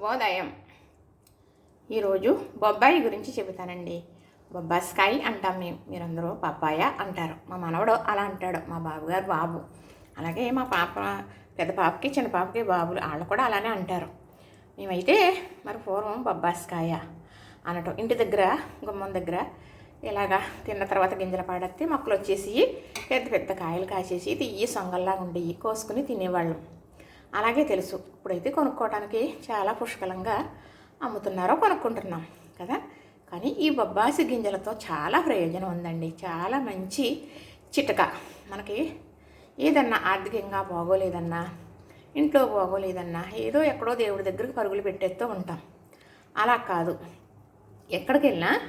శుభోదయం. ఈరోజు బొబ్బాయి గురించి చెబుతానండి. బొబ్బాస్కాయ అంటాం మేము. మీరందరూ పప్పాయ అంటారు. మా మనవడు అలా అంటాడు. మా బాబుగారు బాబు. అలాగే మా పాప పెద్ద పాపకి చిన్న పాపకి బాబులు వాళ్ళు కూడా అలానే అంటారు. మేమైతే మరి పూర్వం బొబ్బాస్కాయ అనటం ఇంటి దగ్గర గుమ్మం దగ్గర ఇలాగా తిన్న తర్వాత గింజలు పాడత్తి మొక్కలు వచ్చేసి పెద్ద పెద్ద కాయలు కాసేసి తీయి సొంగల్లాగా ఉండేవి కోసుకుని తినేవాళ్ళం. అలాగే తెలుసు. ఇప్పుడైతే కొనుక్కోవడానికి చాలా పుష్కలంగా అమ్ముతున్నారో కొనుక్కుంటున్నాం కదా. కానీ ఈ బొబ్బాసి గింజలతో చాలా ప్రయోజనం ఉందండి. చాలా మంచి చిటక. మనకి ఏదన్నా ఆర్థికంగా బాగోలేదన్నా ఇంట్లో బాగోలేదన్నా ఏదో ఎక్కడో దేవుడి దగ్గరికి పరుగులు పెట్టేస్తూ ఉంటాం. అలా కాదు. ఎక్కడికి వెళ్ళినా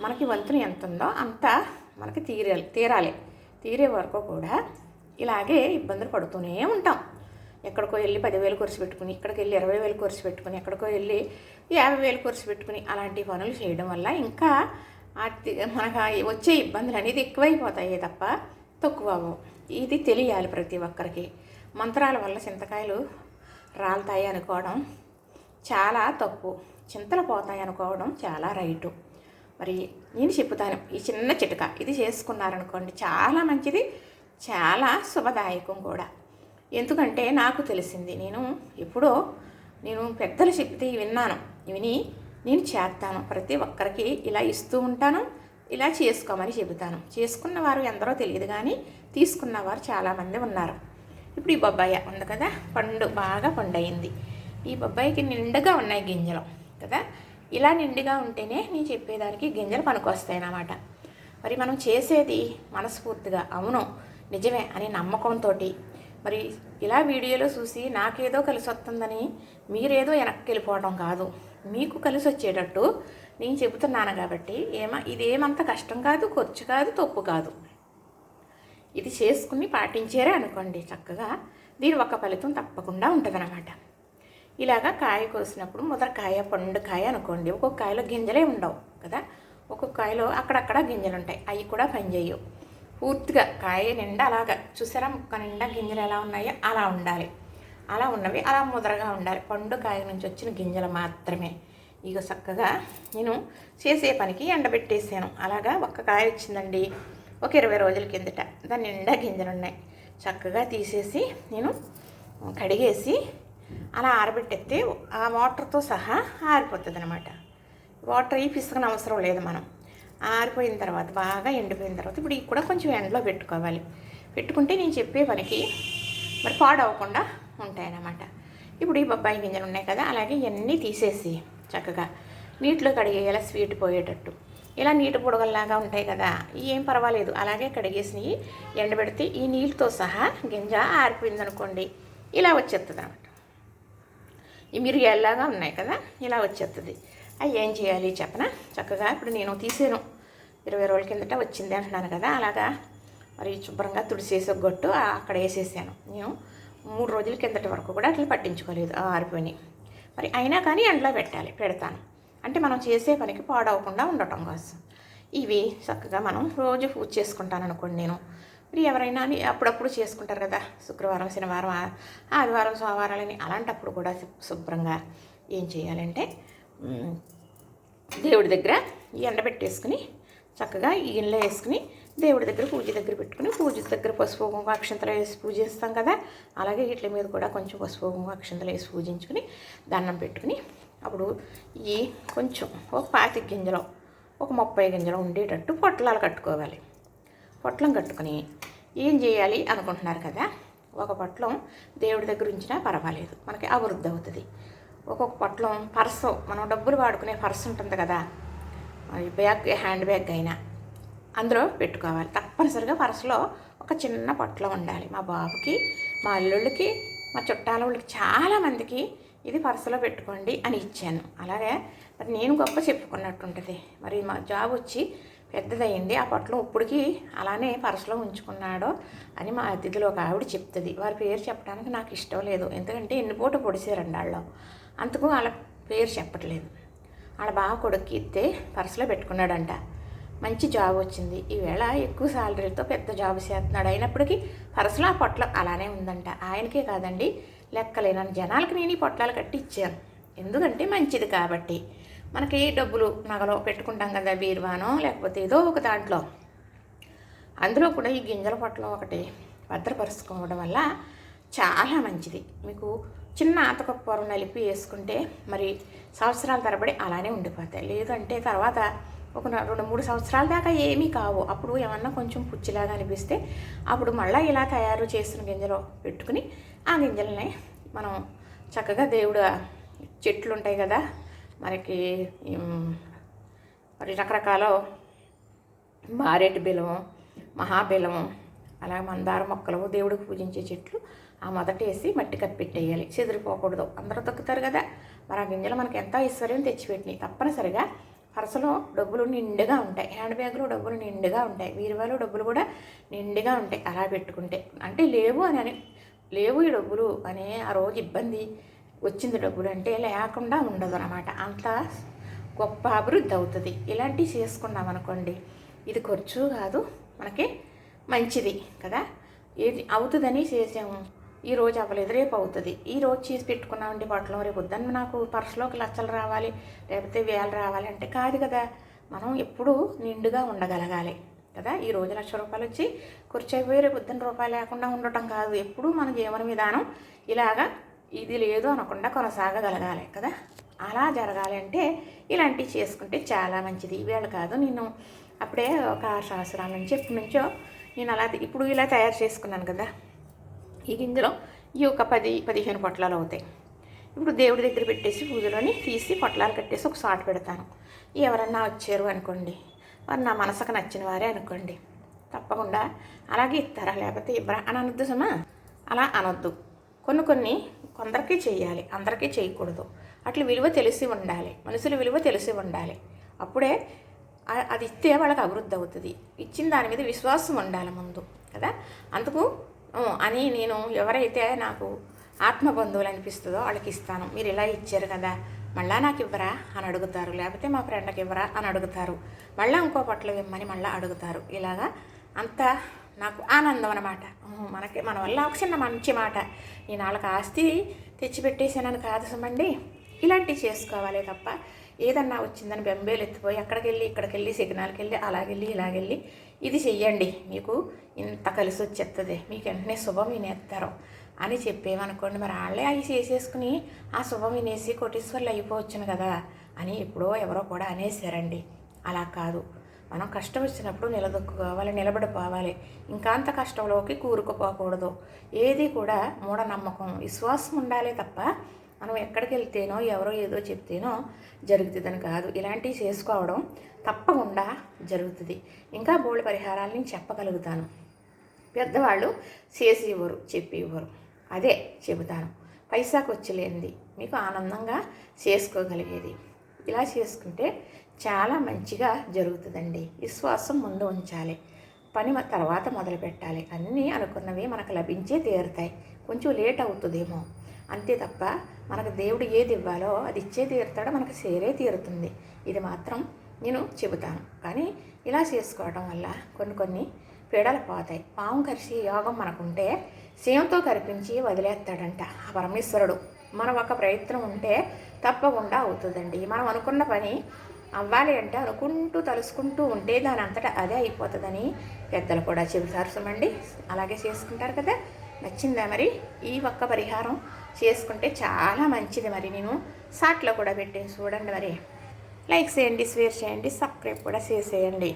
మనకి వంతుని ఎంత ఉందో అంత మనకి తీరాలి తీరాలి. తీరే వరకు కూడా ఇలాగే ఇబ్బందులు పడుతూనే ఉంటాం. ఎక్కడికో వెళ్ళి పదివేలు ఖర్చు పెట్టుకుని ఇక్కడికి వెళ్ళి ఇరవై వేలు ఖర్చు పెట్టుకుని ఎక్కడికో వెళ్ళి యాభై వేలు ఖర్చు పెట్టుకుని అలాంటి పనులు చేయడం వల్ల ఇంకా ఆర్థిక మనకు వచ్చే ఇబ్బందులు అనేది ఎక్కువైపోతాయి తప్ప తక్కువ ఇది తెలియాలి ప్రతి ఒక్కరికి. మంత్రాల వల్ల చింతకాయలు రాలుతాయి అనుకోవడం చాలా తప్పు. చింతలు పోతాయి అనుకోవడం చాలా రైటు. మరి నేను చెప్తాను ఈ చిన్న చిటక. ఇది చేసుకున్నారనుకోండి చాలా మంచిది చాలా శుభదాయకం కూడా. ఎందుకంటే నాకు తెలిసింది. నేను ఎప్పుడో నేను పెద్దలు చెప్తే విన్నాను. విని నేను చేస్తాను. ప్రతి ఒక్కరికి ఇలా ఇస్తూ ఉంటాను. ఇలా చేసుకోమని చెబుతాను. చేసుకున్న వారు ఎందరో తెలియదు కానీ తీసుకున్నవారు చాలామంది ఉన్నారు. ఇప్పుడు ఈ బొబ్బాయి ఉంది కదా? పండు బాగా పండయింది. ఈ బొబ్బాయికి నిండుగా ఉన్నాయి గింజలు కదా? ఇలా నిండుగా ఉంటేనే నేను చెప్పేదానికి గింజలు పనికొస్తాయి అన్నమాట మరి మనం చేసేది మనస్ఫూర్తిగా అవును నిజమే అని నమ్మకంతో మరి ఇలా వీడియోలో చూసి నాకేదో కలిసి వస్తుందని మీరేదో వెనక్కి వెళ్ళిపోవడం కాదు. మీకు కలిసి వచ్చేటట్టు నేను చెబుతున్నాను కాబట్టి ఏమ ఇదేమంత కష్టం కాదు ఖర్చు కాదు తప్పు కాదు. ఇది చేసుకుని పాటించారే అనుకోండి చక్కగా. దీని ఒక ఫలితం తప్పకుండా ఉంటుందన్నమాట. ఇలాగా కాయ కోసినప్పుడు ముదరకాయ కాయ పండు కాయ అనుకోండి. ఒక్కొక్క కాయలో గింజలే ఉండవు కదా. ఒక్కొక్క కాయలో అక్కడక్కడ గింజలు ఉంటాయి అవి కూడా పనిచేయవు. పూర్తిగా కాయ నిండా అలాగా చూసారా? ముక్క నిండా గింజలు ఎలా ఉన్నాయో అలా ఉండాలి. అలా ఉన్నవి అలా ముదరగా ఉండాలి. పండు కాయ నుంచి వచ్చిన గింజలు మాత్రమే. ఇక చక్కగా నేను చేసే పనికి ఎండబెట్టేసాను. అలాగా ఒక్క కాయ వచ్చిందండి. ఒక ఇరవై రోజుల కిందట. దాని నిండా గింజలు ఉన్నాయి. చక్కగా తీసేసి నేను కడిగేసి అలా ఆరబెట్టేస్తే ఆ వాటర్తో సహా ఆరిపోతుంది అనమాట వాటర్ ఈ పిసుకన అవసరం లేదు మనం. ఆరిపోయిన తర్వాత బాగా ఎండిపోయిన తర్వాత ఇప్పుడు ఇవి కూడా కొంచెం ఎండలో పెట్టుకోవాలి. పెట్టుకుంటే నేను చెప్పే పనికి మరి పాడవకుండా ఉంటాయన్నమాట. ఇప్పుడు ఈ బొబ్బాయి గింజలు ఉన్నాయి కదా అలాగే ఇవన్నీ తీసేసి చక్కగా నీటిలో కడిగేయాలి స్వీట్ పోయేటట్టు. ఇలా నీటి పొడగల్లాగా ఉంటాయి కదా ఏం పర్వాలేదు. అలాగే కడిగేసి ఎండబెడితే ఈ నీళ్ళతో సహా గింజ ఆరిపోయింది అనుకోండి ఇలా వచ్చేస్తుంది అనమాట ఈ మిరియాల్లాగా ఉన్నాయి కదా ఇలా వచ్చేస్తుంది అవి ఏం చేయాలి చెప్పనా? చక్కగా ఇప్పుడు నేను తీసాను. ఇరవై రోజుల కిందట వచ్చింది అంటున్నాను కదా అలాగా మరి శుభ్రంగా తుడిసేసి గొట్టు అక్కడ వేసేసాను. నేను మూడు రోజుల కిందటి వరకు కూడా అట్లా పట్టించుకోలేదు ఆ ఆరిపోయినాయి. మరి అయినా కానీ ఎండలో పెట్టాలి పెడతాను. అంటే మనం చేసే పనికి పాడవకుండా ఉండటం కోసం. ఇవి చక్కగా మనం రోజు పూజ చేసుకుంటాను అనుకోండి నేను. మరి ఎవరైనా అప్పుడప్పుడు చేసుకుంటారు కదా శుక్రవారం శనివారం ఆదివారం సోమవారాలని అలాంటప్పుడు కూడా శుభ్రంగా ఏం చేయాలంటే దేవుడి దగ్గర ఈ చక్కగా ఈ వేసుకుని దేవుడి దగ్గర పూజ దగ్గర పెట్టుకుని పూజ దగ్గర పసుపు కుంకుమ అక్షంతలు వేసి పూజిస్తాం కదా. అలాగే వీటి మీద కూడా కొంచెం పసుపు కుంకుమ అక్షంతలు వేసి పూజించుకుని దండం పెట్టుకుని అప్పుడు ఈ కొంచెం ఒక పాతి గింజలో ఒక ముప్పై గింజలు ఉండేటట్టు పొట్లాలు కట్టుకోవాలి. పొట్లం కట్టుకుని ఏం చేయాలి అనుకుంటున్నారు కదా? ఒక పొట్లం దేవుడి దగ్గర ఉంచినా పర్వాలేదు. మనకి అభివృద్ధి అవుతుంది. ఒక్కొక్క పొట్లం పర్సు మనం డబ్బులు వాడుకునే పర్సు ఉంటుంది కదా. బ్యాగ్ హ్యాండ్ బ్యాగ్ అయినా అందులో పెట్టుకోవాలి. తప్పనిసరిగా పర్సులో ఒక చిన్న పొట్లం ఉండాలి. మా బాబుకి మా అల్లుళ్ళకి మా చుట్టాల వాళ్ళకి చాలామందికి ఇది పర్సులో పెట్టుకోండి అని ఇచ్చాను. అలాగే మరి నేను గొప్ప చెప్పుకున్నట్టు ఉంటుంది మరి మా జాబ్ వచ్చి పెద్దదయ్యింది. ఆ పొట్లం ఇప్పటికీ అలానే పర్సులో ఉంచుకున్నాడో అని మా అతిథిలో ఒక ఆవిడ చెప్తుంది. వారి పేరు చెప్పడానికి నాకు ఇష్టం లేదు. ఎందుకంటే ఎన్ని పూట పొడిచారండి వాళ్ళు అందుకు వాళ్ళ పేరు చెప్పట్లేదు. వాళ్ళ బావ కొడుక్కి ఇస్తే పర్సులో పెట్టుకున్నాడంట. మంచి జాబ్ వచ్చింది. ఈవేళ ఎక్కువ శాలరీతో పెద్ద జాబ్ చేస్తున్నాడు. అయినప్పటికీ పర్సులో ఆ పొట్ల అలానే ఉందంట. ఆయనకే కాదండి లెక్కలేనని జనాలకి నేను ఈ పొట్లాలు కట్టి ఇచ్చాను ఎందుకంటే మంచిది కాబట్టి. మనకి డబ్బులు నగలో పెట్టుకుంటాం కదా బీరువానో లేకపోతే ఏదో ఒక దాంట్లో. అందులో కూడా ఈ గింజల పొట్లం ఒకటి భద్రపరుచుకోవడం వల్ల చాలా మంచిది. మీకు చిన్న ఆతకప్పూరం నలిపి వేసుకుంటే మరి సంవత్సరాల తరబడి అలానే ఉండిపోతాయి. లేదంటే తర్వాత ఒక రెండు మూడు సంవత్సరాల దాకా ఏమీ కావు. అప్పుడు ఏమన్నా కొంచెం పుచ్చిలాగా అనిపిస్తే అప్పుడు మళ్ళీ ఇలా తయారు చేసిన గింజలు పెట్టుకుని ఆ గింజలని మనం చక్కగా దేవుడు చెట్లు ఉంటాయి కదా మనకి మరి రకరకాల మారేటి బెలము మహాబెలము అలాగే మందార మొక్కలు దేవుడికి పూజించే చెట్లు ఆ మొదట వేసి మట్టి కప్పెట్టేయాలి చెదిరిపోకూడదు. అందరూ తొక్కుతారు కదా. మరి ఆ గింజలు మనకి ఎంత ఐశ్వర్యం తెచ్చిపెట్టినాయి. తప్పనిసరిగా పరసలో డబ్బులు నిండుగా ఉంటాయి. హ్యాండ్ బ్యాగ్లో డబ్బులు నిండుగా ఉంటాయి. వీరువాలో డబ్బులు కూడా నిండుగా ఉంటాయి. అలా పెట్టుకుంటే. అంటే లేవు అని అని లేవు ఈ డబ్బులు అనే ఆ రోజు ఇబ్బంది వచ్చింది డబ్బులు అంటే లేకుండా ఉండదు అనమాట అంత గొప్ప అభివృద్ధి అవుతుంది. ఇలాంటివి చేసుకున్నాం అనుకోండి ఇది ఖర్చు కాదు మనకి మంచిది కదా. ఏది అవుతుందని చేసాము. ఈ రోజు అవ్వలేదు రేపు అవుతుంది. ఈ రోజు చేసి పెట్టుకున్నామండి బట్టలు రేపు వద్దని నాకు పర్సులోకి లచ్చలు రావాలి లేకపోతే వేలు రావాలి అంటే కాదు కదా. మనం ఎప్పుడూ నిండుగా ఉండగలగాలి కదా. ఈ రోజు లక్ష రూపాయలు వచ్చి ఖర్చు అయిపోయి రేపు వద్దని రూపాయలు లేకుండా ఉండటం కాదు. ఎప్పుడూ మన జీవన విధానం ఇలాగా ఇది లేదు అనకుండా కొనసాగగలగాలి కదా. అలా జరగాలి అంటే ఇలాంటివి చేసుకుంటే చాలా మంచిది. ఈవేళ కాదు నేను అప్పుడే ఒక సంవత్సరాల నుంచి ఎప్పటి నుంచో నేను అలా ఇప్పుడు ఇలా తయారు చేసుకున్నాను కదా. ఈ గింజలో ఈ ఒక పది పదిహేను పొట్లాలు అవుతాయి. ఇప్పుడు దేవుడి దగ్గర పెట్టేసి పూజలోని తీసి పొట్లాలు కట్టేసి ఒక సాట్ పెడతాను. ఎవరన్నా వచ్చారు అనుకోండి వారు నా మనసుకు నచ్చిన వారే అనుకోండి తప్పకుండా అలాగే ఇస్తారా? లేకపోతే ఇవ్వరా? అని అనొద్దు సుమా. అలా అనొద్దు. కొన్ని కొన్ని కొందరికి చేయాలి అందరికీ చేయకూడదు. అట్లా విలువ తెలిసి ఉండాలి మనుషుల విలువ తెలిసి ఉండాలి. అప్పుడే అది ఇస్తే వాళ్ళకి అభివృద్ధి అవుతుంది. ఇచ్చిన దాని మీద విశ్వాసం ఉండాలి ముందు కదా? అందుకు అని నేను ఎవరైతే నాకు ఆత్మ బంధువులు అనిపిస్తుందో వాళ్ళకి ఇస్తాను. మీరు ఇలా ఇచ్చారు కదా మళ్ళా నాకు ఇవ్వరా అని అడుగుతారు. లేకపోతే మా ఫ్రెండ్కి ఇవ్వరా అని అడుగుతారు. మళ్ళీ ఇంకో పట్ల ఇమ్మని మళ్ళీ అడుగుతారు. ఇలాగా అంత నాకు ఆనందం అనమాట మనకి మన వల్ల ఒక చిన్న మంచి మాట. నేను వాళ్ళకి ఆస్తి తెచ్చిపెట్టేసానని కాదు సుమండి. ఇలాంటివి చేసుకోవాలి తప్ప ఏదన్నా వచ్చిందని బెంబేలు ఎత్తిపోయి అక్కడికి వెళ్ళి ఇక్కడికి వెళ్ళి సిగ్నల్కి వెళ్ళి అలాగెళ్ళి ఇలాగెళ్ళి ఇది చెయ్యండి. మీకు ఇంత కలిసి వచ్చేస్తుంది మీకు వెంటనే శుభం వినేస్తారు అని చెప్పేమనుకోండి మరి వాళ్ళే అవి చేసేసుకుని ఆ శుభం వినేసి కోటీశ్వర్లు అయిపోవచ్చును కదా అని ఎప్పుడో ఎవరో కూడా అనేసారండి అలా కాదు. మనం కష్టం వచ్చినప్పుడు నిలదొక్కుకోవాలి నిలబడిపోవాలి. ఇంకా అంత కష్టంలోకి కూరుకుపోకూడదు. ఏది కూడా మూఢనమ్మకం విశ్వాసం ఉండాలి తప్ప మనం ఎక్కడికి వెళ్తేనో ఎవరో ఏదో చెప్తేనో జరుగుతుందని కాదు. ఇలాంటివి చేసుకోవడం తప్పకుండా జరుగుతుంది. ఇంకా బోల్డ్ పరిహారాలు నేను చెప్పగలుగుతాను. పెద్దవాళ్ళు చేసి ఇవ్వరు చెప్పి ఇవ్వరు. అదే చెబుతాను. పైసాకు వచ్చలేనిది మీకు ఆనందంగా చేసుకోగలిగేది. ఇలా చేసుకుంటే చాలా మంచిగా జరుగుతుందండి. విశ్వాసం ముందు ఉంచాలి. పని తర్వాత మొదలు పెట్టాలి అన్నీ అనుకున్నవి మనకు లభించే తీరుతాయి. కొంచెం లేట్ అవుతుందేమో. అంతే తప్ప మనకు దేవుడు ఏది ఇవ్వాలో అది ఇచ్చే తీరుతాడో మనకు సేరే తీరుతుంది. ఇది మాత్రం నేను చెబుతాను. కానీ ఇలా చేసుకోవడం వల్ల కొన్ని కొన్ని పీడలు పోతాయి. పాము కరిసి యోగం మనకుంటే సీమతో కరిపించి వదిలేస్తాడంట ఆ పరమేశ్వరుడు. మనం ఒక ప్రయత్నం ఉంటే తప్పకుండా అవుతుందండి. మనం అనుకున్న పని అవ్వాలి అంటే అనుకుంటూ తలుసుకుంటూ ఉంటే దాని అంతటా అదే అయిపోతుందని పెద్దలు కూడా చెబుతారు. సుమండి అలాగే చేసుకుంటారు కదా? నచ్చిందా మరి ఈ ఒక్క పరిహారం? చేసుకుంటే చాలా మంచిది మరి. నేను సాట్లో కూడా పెట్టాను చూడండి మరి. లైక్ చేయండి షేర్ చేయండి సబ్స్క్రైబ్ కూడా చేసేయండి.